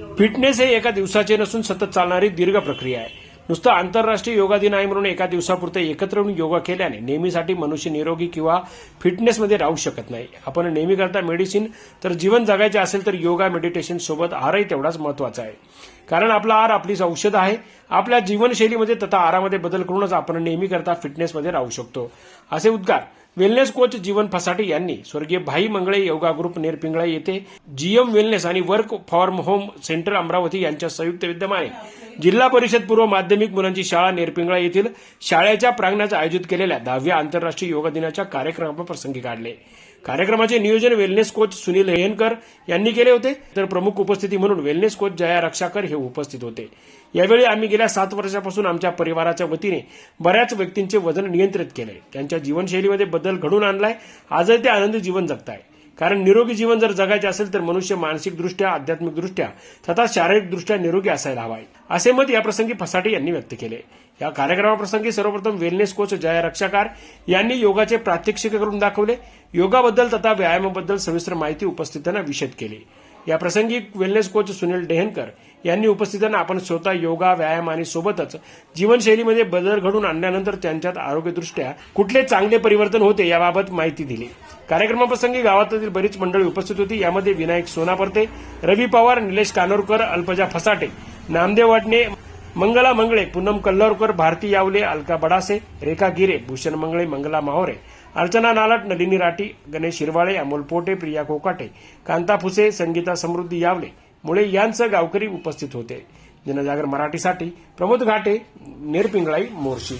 Fitness हे एका दिवसाचे नसून सतत चालणारी दीर्घ प्रक्रिया आहे. नुसतं आंतरराष्ट्रीय योगा दिन आहे म्हणून एका दिवसापुरते एकत्र येऊन योगा केल्याने नेहमीसाठी मनुष्य निरोगी किंवा फिटनेसमध्ये राहू शकत नाही. आपण नेहमीकरता मेडिसिन तर जीवन जगायचे असेल तर योगा मेडिटेशन सोबत आहारही तेवढाच महत्त्वाचा आहे. कारण आपला आहार आपलीच औषध आहे. आपल्या जीवनशैलीमध्ये तथा आहारामध्ये बदल करूनच आपण नेहमीकरता फिटनेसमध्ये राहू शकतो. असे उद्गार वेलनेस कोच जीवन फसाटे यांनी स्वर्गीय भाई मंगळे योगा ग्रुप नेरपिंगळा येथे जीएम वेलनेस आणि work form home centre Amravati यांच्या संयुक्त विद्यमाने जिल्हा परिषद पूर्व माध्यमिक मुलांची शाळा नेरपिंगळा येथील शाळेच्या प्रांगणात आयोजित केलेल्या दहाव्या आंतरराष्ट्रीय योगा दिनाच्या कार्यक्रमाप्रसंगी काढले. कार्यक्रमाचे नियोजन वेलनेस कोच सुनील हेयनकर यांनी केले होते. तर प्रमुख उपस्थिती म्हणून वेलनेस कोच जया रक्षाकर हे उपस्थित होते. यावेळी आम्ही गेल्या सात वर्षापासून आमच्या परिवाराच्या वतीने बऱ्याच व्यक्तींचे वजन नियंत्रित केले. त्यांच्या जीवनशैलीमध्ये बदल घडून आणलाय. आजही ते आनंदी जीवन जगताय. कारण निरोगी जीवन जर जगायचे असेल तर मनुष्य मानसिकदृष्ट्या आध्यात्मिकदृष्ट्या तथा शारीरिकदृष्ट्या निरोगी असायला हवाय. असे मत याप्रसंगी फसाटे यांनी व्यक्त केले. या कार्यक्रमाप्रसंगी सर्वप्रथम वेलनेस कोच जया रक्षाकार यांनी योगाचे प्रात्यक्षिक करून दाखवले. योगाबद्दल तथा व्यायामाबद्दल सविस्तर माहिती उपस्थितांना विषद केली. या प्रसंगी वेलनेस कोच सुनील डेहनकर यांनी उपस्थितांना आपण स्वतः योगा व्यायाम आणि सोबतच जीवनशैलीमध्ये बदल घडून आणल्यानंतर त्यांच्यात आरोग्यदृष्ट्या कुठले चांगले परिवर्तन होते याबाबत माहिती दिली. कार्यक्रमाप्रसंगी गावातील बरीच मंडळी उपस्थित होती. यामध्ये विनायक सोनापर्ते रवी पवार निलेश कानोरकर अल्पजा फसाटे नामदेव वाटणे मंगला मंगळे पूनम कल्लोरकर भारती यावले अलका बडासे रेखा गिरे भूषण मंगळे मंगला माहोरे अर्चना नालट नलिनी राठी गणेश शिरवाळे अमोल पोटे प्रिया कोकाटे कांता फुसे संगीता समृद्धी यावले. मुळे यांसह गावकरी उपस्थित होते. जनजागर मराठीसाठी प्रमोद घाटे नेरपिंगळाई मोर्शी.